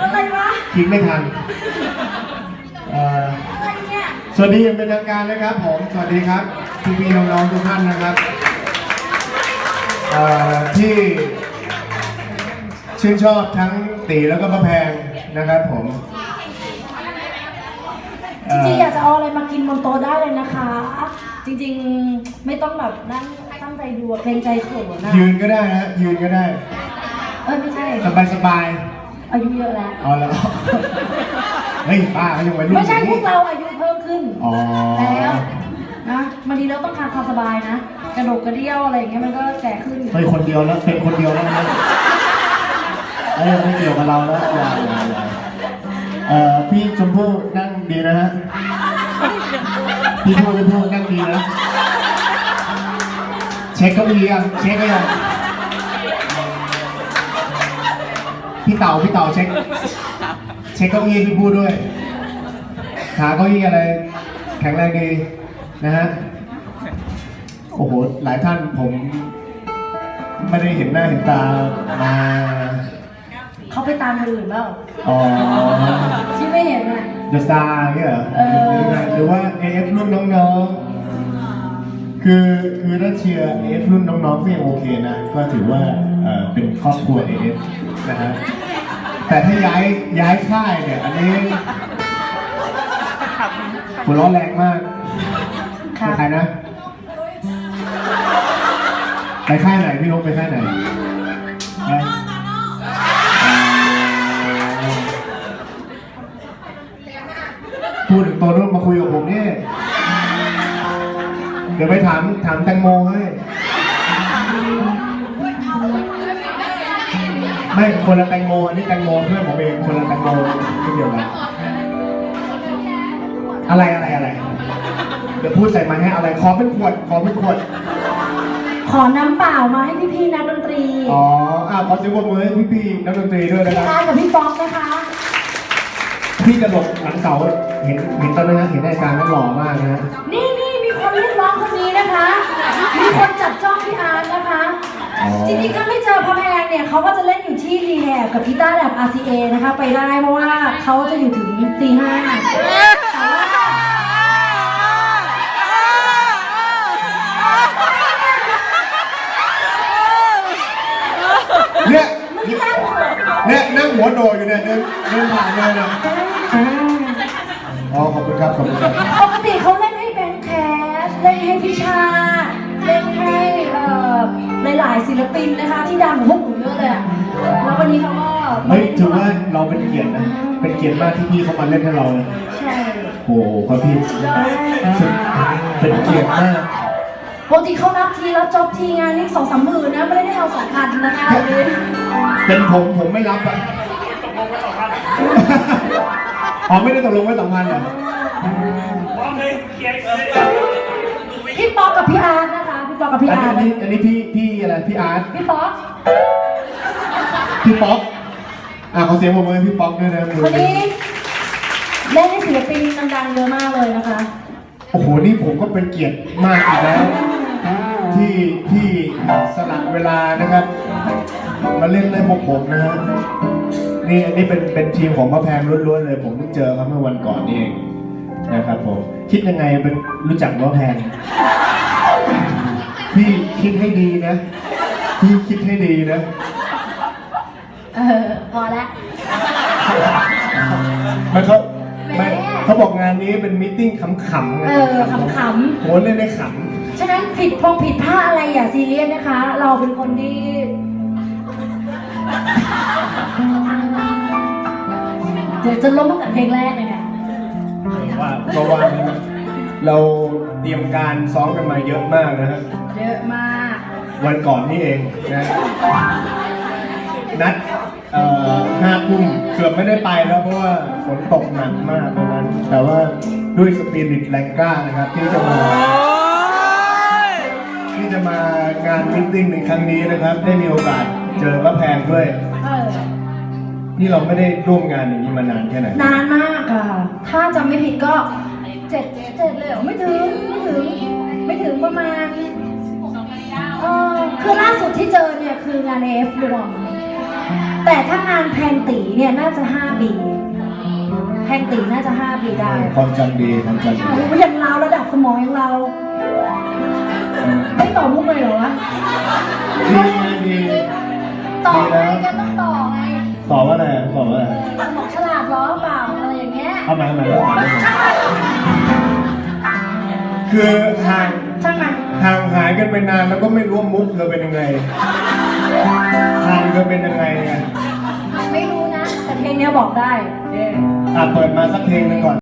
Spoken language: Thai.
อะไรวะ คิดไม่ทันเอ่ออะไรเนี่ย สวัสดีอย่างเป็นทางการนะครับผม สวัสดีครับพี่พี่ๆน้องๆทุกท่านนะครับเอ่อที่ชื่นชอบทั้งตีแล้วก็พระแพงนะครับผมจริงๆอยากจะเอาอะไรมากินบนโต๊ะได้เลยนะคะ จริงๆไม่ต้องแบบนั่งตั้งใจดูอะเกรงใจเขินนะยืนก็ได้นะยืนก็ได้ เอ้ยไม่ใช่สบายสบาย อายุเยอะแล้วๆเอาแล้วเฮ้ยป้าเขายังวัยรุ่นไม่ใช่อยู่พวนี่กเราอายุเพิ่มขึ้นอ๋อแล้วนะบางทีเราต้องการความสบายนะ กระโดดกระเดี่ยวอะไรอย่างเงี้ยมันก็แก่ขึ้นเฮ้ยคนเดียวแล้วเป็นคนเดียวแล้วนะเอ้ยไม่เกี่ยวกับเราแล้วอย่าอย่าอย่าเอ่อพี่ชมพู่นั่งดีนะฮะพี่พูดพี่พูดนั่งดีนะเช็คเก้าอี้ยังเช็คก็ยัง พี่เต่าพี่เต่าเช็ค เช็คเก้าอี้พี่พูดด้วย ขาเก้าอี้อะไร แข็งแรงดีนะฮะ โอ้โห หลายท่านผมไม่ได้เห็นหน้าเห็นตามาเขาไปตามคนอื่นเปล่าอ๋อ ที่ไม่เห็นอะเดอะสตาร์เนี่ยเหรอเออหรือไงหรือว่า AF รุ่นน้องๆ คือคือถ้าเชียร์ AF รุ่นน้องๆก็ยังโอเคนะ ก็ถือว่าเอ่อเป็นครอบครัว AF นะฮะ แต่ถ้าย้ายย้ายค่ายเนี่ย อันนี้หัวเร้อนแรงมากค่ะใครนะ ไปค่ายไหนพี่นกไปค่ายไหนไปพูดถึงโตโน่มาคุยกับผมนี่ เดี๋ยวไปถามถามแตงโมให้ ไม่คนละแตงโมอันนี้แตงโมเพื่อนผมเองคนละแตงโมไม่เดียวกันอะไรอะไรอะไร เดี๋ยวพูดใส่ไมาให้อะไรขอเป็นขวดขอเป็นขวดขอน้ำเปล่ามาให้พี่ๆนักดนตรีอ๋ออะขอเสียงปรบมือให้พี่ๆนักดนตรีด้วยนะพี่ครับอาร์ตกับพี่ป๊อกนะคะพี่กระหลกหลังเสาเห็นเห็นตอนนั้นนะเห็นในการนั้นหล่อมากนะฮะนี่นี่มีคนเรียกร้องคนนี้นะคะ มีคนจับจ้องพี่อาร์ตนะคะอ๋อ จริงๆถ้าไม่เจอพระแพงเนี่ยเขาก็จะเล่นอยู่ที่รีแฮบกับกีตาร์แบบ RCA นะคะ ไปได้เพราะว่าเขาจะอยู่ถึงตีห้าแต่ว่าเนี่ยเมื่อกี้นั่งเนี่ยนั่งหัวโดดอยู่เนี่ยเดินเดินผ่านเลยนะอ๋อขอบคุณครับขอบคุณครับปกติเขาเล่นให้แบงค์แคสเล่นให้พิชาเล่ นให้เอ่อหลาย ๆ ศิลปินนะคะ ที่ดังของพวกหนูเยอะเลยอะแล้ววันนี้เขาก็มาเฮ้ยเล่นถือว่าเราเป็นเกียรตินะ เป็นเกียรติมากที่พี่เขามาเล่นให้เรานะใช่โอ้โหครับพี่สุดเป็นเกียรติมากปกติเขารับทีรับจ็อบทีงานนี่สองสามหมื่นนะไม่ได้ให้เราสองพันนะคะวันนี้เป็นผมผมไม่รับอะอ๋อไม่ได้ตกลงไว้สองพันเหรอพี่ป๊อกกับพี่อาร์ตนะคะ พี่ป๊อกกับพี่อันอานี้ร์ตอันนี้อันนี้พี่พี่อะไรพี่อาร์ตพี่ป๊อกพี่ป๊อกอะขอเสียงปรบมือให้พี่ป๊อกด้วยนะคนนี้เล่นให้ศิลปินดังๆเยอะมากเลยนะคะโอ้โหนี่ผมก็เป็นเกียรติมากอีกแล้ว ที่ที่สละเวลานะครับ มาเล่นให้พวกผมนะฮะนี่อันนี้เป็นเป็นทีมของพระแพงล้วนๆเลย ผมเพิ่งเจอเขาเมื่อวันก่อนนี่เองนะครับผมคิดยังไงเป็นรู้จักพระแพง พี่คิดให้ดีนะ พี่คิดให้ดีนะ เออ พอแล้วมันเขาไม่เขาบอกงานนี้เป็นมิทติ้งขำๆไงเออขำๆโหเล่นได้ขฉะนั้นผิดพงผิดพลาดอะไรอย่าซีเรียสนะคะ เราเป็นคนที่เดี๋ยวจะล้มตั้งแต่เพลงแรกเลยเนี่ยำว่าเพราะว่า เราเตรียมการซ้อมกันมาเยอะมากนะฮะเยอะมาก วันก่อนนี่เองนะนัดเอ่อห้าทุ่มเกือบไม่ได้ไปแล้วเพราะว่าฝนตกหนักมากตรงนั้น แต่ว่าด้วยสปิริตแรงกล้านะครับ ที่จะมาที่จะมางานมิทติ้งในครั้งนี้นะครับ ได้มีโอกาสเจอพระแพงด้วยเออนี่เราไม่ได้ร่วมงานอย่างนี้มานานแค่ไหนนานมากอะถ้าจำไม่ผิดก็ เจ็ดเจ็ดเลยเหรอไม่ถึงไม่ถึงไม่ถึงประมาณเออคือล่าสุดที่เจอเนี่ยคืองานเอฟรวมแต่ถ้างานแพงตีเนี่ยน่าจะห้าปีแพงตีน่าจะห้าปีได้ความจำดีความจำดีโอ้โหยังเราระดับสมองยังเราไม่ต่อมุกเลยเหรอวะดีไงดีต่อไงก็ต้องต่อไงตอบว่าอะไรตอบว่าอะไรบอกฉลาดล้อเปล่าอะไรอย่าง เงี้ยเอามาเอามาเอามาเอามาคือห่างช่างมันห่างหายกันไปนานแล้วก็ไม่รู้ว่ามุกเธอเป็นยังไงทางเธอเป็นยังไงไงไม่รู้นะ แต่เพลงเนี้ยบอกได้ อะเปิดมาสักเพลงหนึงก่อน